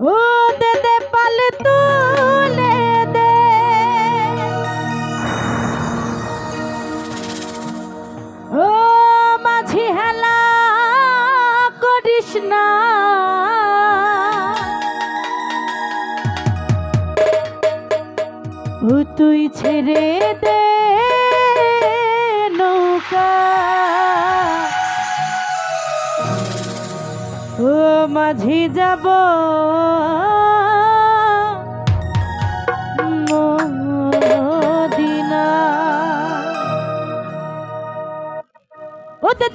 ও দে দে পাল তুলে দে। ও মাঝি হেলা করিস না। ও তুই ছেড়ে দে নৌকা। ও মাঝি যাব। মদিনা।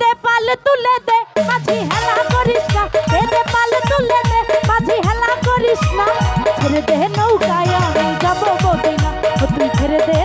দে পাল তুলে দে, মাঝি হেলা করিস না। দে পাল তুলে দে, মাঝি হেলা করিস না। ছেড়ে দে নৌকায় আমি যাব মদিনা। ও তুই ছেড়ে দে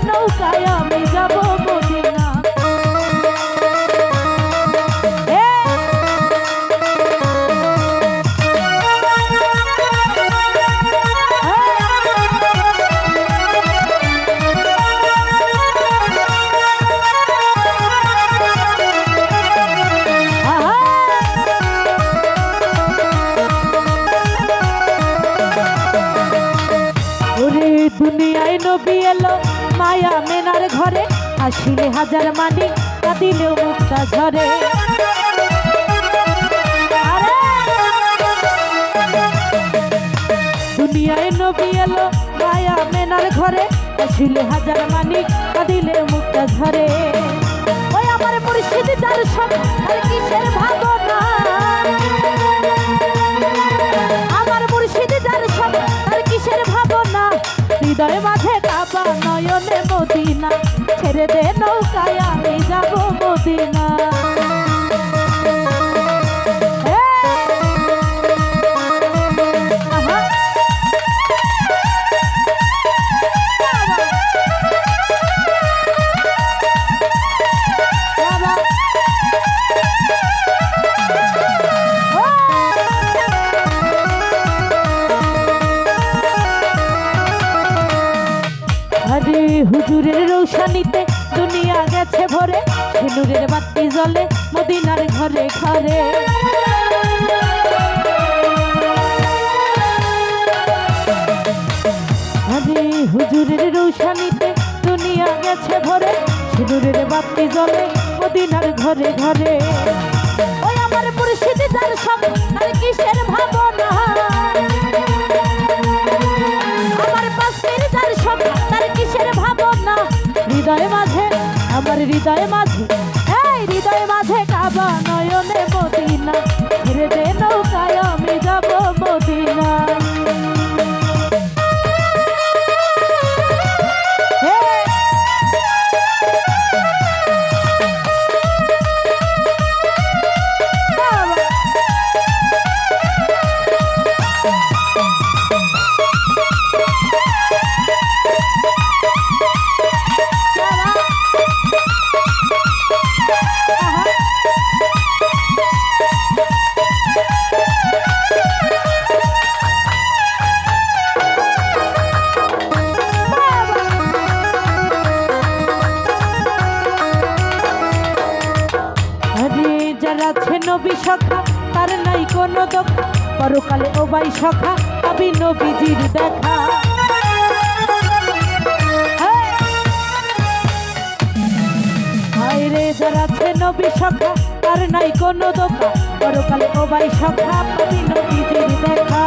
দুনিয়ায় নবী এলো, মায়া মেনার ঘরে, আসিলে হাজার মানি, কাঁদিলেও মুখটা ঝরে! দুনিয়ায় নবী এলো, মায়া মেনার ঘরে, আসিলে হাজার মানি কাঁদিলে মুখটা ঝরে ওই আমার যার সব হৃদয় মাঝে কাবা নয়নে মদিনা। ছেড়ে দে নৌকায় আমি যাব মদিনা। আরে হুজুরের রৌশানিতে দুনিয়া গেছে ভরে, ঝিনুরের বাতি জ্বলে, মদিনার ঘরে ঘরে। হুজুরের রৌশানিতে দুনিয়া গেছে ভরে, ঝিনুরের বাতি জ্বলে, মদিনার ঘরে ঘরে। ওই আমার মুর্শিদ যার সব আর কিসের ভাবনা? হৃদয় মাঝে, আমার হৃদয় মাঝে এই হৃদয় মাঝে কাবা নয়নে মদিনা ছেড়ে দে নৌকায় আমি যাব মদিনা হে! নবী সখা, তার নাই কোনো পরকালে ও বাই সখা পাবি নবীজির দেখা রে, যারা নবী সখা, তার নাই কোনো দোকা পরকালে ও পাবি নবীজির দেখা।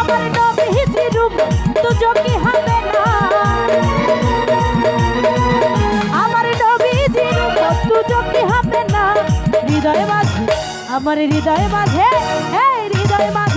আমার নবীজির রূপ তো কি আমার হৃদয় মাঝে হৃদয় মাঝে